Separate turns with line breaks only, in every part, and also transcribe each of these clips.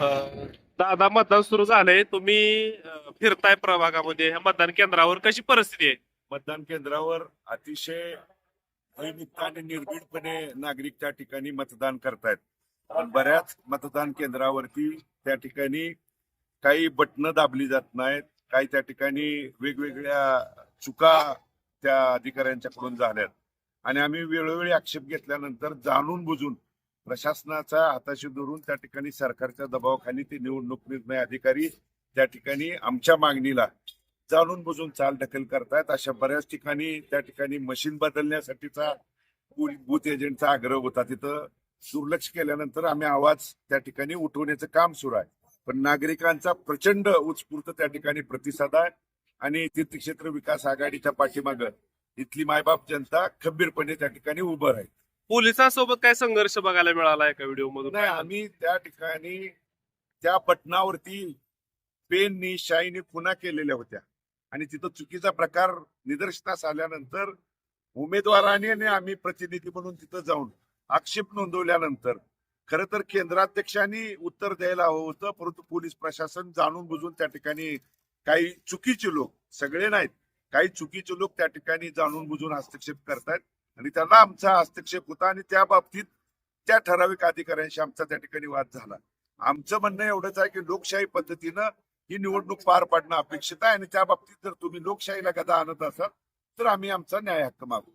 दादा मतदान सुरू झालंय. तुम्ही अं, फिरताय प्रभागामध्ये. ह्या मतदान केंद्रावर कशी परिस्थिती आहे?
मतदान केंद्रावर अतिशय भयमुक्त आणि निर्भीडपणे नागरिक त्या ठिकाणी मतदान करतायत. पण बऱ्याच मतदान केंद्रावरती त्या ठिकाणी काही बटणं दाबली जात नाहीत. काही त्या ठिकाणी वेगवेगळ्या चुका त्या अधिकाऱ्यांच्याकडून झाल्यात. आणि आम्ही वेळोवेळी आक्षेप घेतल्यानंतर जाणून बुजून प्रशासनाचा हाताशी धरून त्या ठिकाणी सरकारच्या दबावाखाली ते निवडणूक निर्णय अधिकारी त्या ठिकाणी आमच्या मागणीला जाणून बुजून चाल ढकल करतायत. अशा बऱ्याच ठिकाणी त्या ठिकाणी मशीन बदलण्यासाठीचा बूथ एजंटचा आग्रह होता. तिथं दुर्लक्ष केल्यानंतर आम्ही आवाज त्या ठिकाणी उठवण्याचं काम सुरू आहे. पण नागरिकांचा प्रचंड उत्स्फूर्त त्या ठिकाणी प्रतिसाद आहे आणि तीर्थक्षेत्र विकास आघाडीच्या पाठीमागं इथली मायबाप जनता खंबीरपणे त्या ठिकाणी उभं राहील.
पोलिसांसोबत काय संघर्ष बघायला मिळाला एका व्हिडिओ मधून?
नाही आम्ही त्या ठिकाणी त्या बटनावरती पेननी शाईनी खुना केलेल्या होत्या. आणि तिथं चुकीचा प्रकार निदर्शनास आल्यानंतर उमेदवाराने आणि आम्ही प्रतिनिधी म्हणून तिथं जाऊन आक्षेप नोंदवल्यानंतर खर तर केंद्राध्यक्षांनी उत्तर द्यायला हवं होतं परंतु पोलीस प्रशासन जाणून बुजून त्या ठिकाणी काही चुकीचे लोक सगळे नाहीत काही चुकीचे लोक त्या ठिकाणी जाणून बुजून हस्तक्षेप करतायत. आणि त्यांना आमचा हस्तक्षेप होता आणि त्या बाबतीत त्या ठराविक अधिकाऱ्यांशी आमचा त्या ठिकाणी वाद झाला. आमचं म्हणणं एवढंच आहे की लोकशाही पद्धतीनं ही निवडणूक पार पाडणं अपेक्षित आहे आणि त्या बाबतीत जर तुम्ही लोकशाहीला गदा आणत असाल तर आम्ही आमचा न्याय हक्क मागू.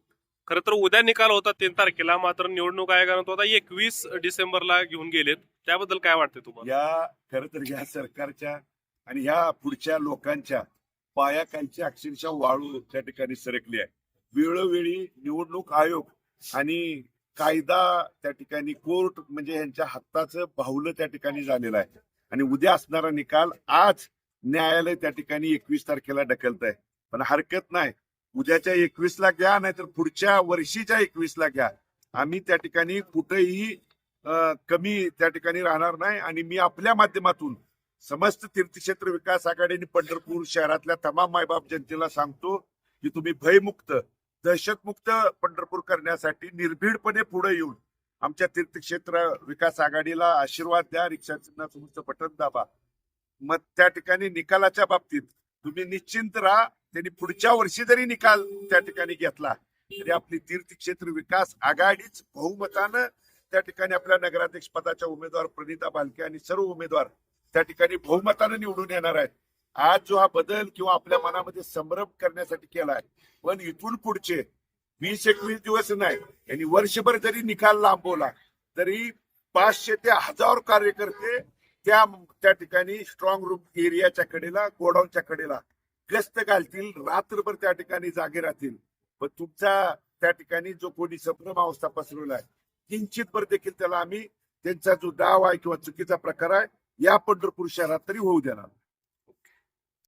खरं तर उद्या निकाल होता तीन तारखेला मात्र निवडणूक आयोगानं तो आता एकवीस डिसेंबरला घेऊन गेलेत. त्याबद्दल काय वाटतंय तुम्हाला?
या खर तर या सरकारच्या आणि ह्या पुढच्या लोकांच्या पायाखालची अक्षरशः वाळू त्या ठिकाणी सरकली आहे. वेळोवेळी निवडणूक आयोग आणि कायदा त्या ठिकाणी कोर्ट म्हणजे यांच्या हत्ताचं बाहुलं त्या ठिकाणी झालेलं आहे. आणि उद्या असणारा निकाल आज न्यायालय त्या ठिकाणी एकवीस तारखेला ढकलत आहे पण हरकत नाही. उद्याच्या एकवीस ला घ्या नाहीतर पुढच्या वर्षीच्या एकवीस ला घ्या. आम्ही त्या ठिकाणी कुठेही कमी त्या ठिकाणी राहणार नाही आणि मी आपल्या माध्यमातून समस्त तीर्थक्षेत्र विकास आघाडी आणि पंढरपूर शहरातल्या तमाम मायबाप जनतेला सांगतो की तुम्ही भयमुक्त दहशतमुक्त पंढरपूर करण्यासाठी निर्भीडपणे पुढे येऊन आमच्या तीर्थक्षेत्र विकास आघाडीला आशीर्वाद द्या रिक्षा चिन्हासमोरचं बटन दाबा. मग त्या ठिकाणी निकालाच्या बाबतीत तुम्ही निश्चिंत राहा त्यांनी पुढच्या वर्षी जरी निकाल त्या ठिकाणी घेतला तरी आपली तीर्थक्षेत्र विकास आघाडीच बहुमतानं त्या ठिकाणी आपल्या नगराध्यक्ष पदाच्या उमेदवार प्रणिता बालके आणि सर्व उमेदवार त्या ठिकाणी बहुमतानं निवडून येणार आहेत. आज जो हा बदल किंवा आपल्या मनामध्ये संभ्रम करण्यासाठी केलाय पण इथून पुढचे वीस एकवीस दिवस नाही यांनी वर्षभर जरी निकाल लांबवला तरी पाचशे ते हजार कार्यकर्ते त्या त्या ठिकाणी स्ट्रॉंग रूम एरियाच्या कडेला गोडाऊनच्या कडेला गस्त घालतील रात्रभर त्या ठिकाणी जागे राहतील. पण तुमचा त्या ठिकाणी जो कोणी संभ्रम अवस्था पसरवला आहे किंचितभर देखील त्याला आम्ही त्यांचा जो डाव आहे किंवा चुकीचा प्रकार आहे या पंढरपूर शहरात तरी होऊ देणार.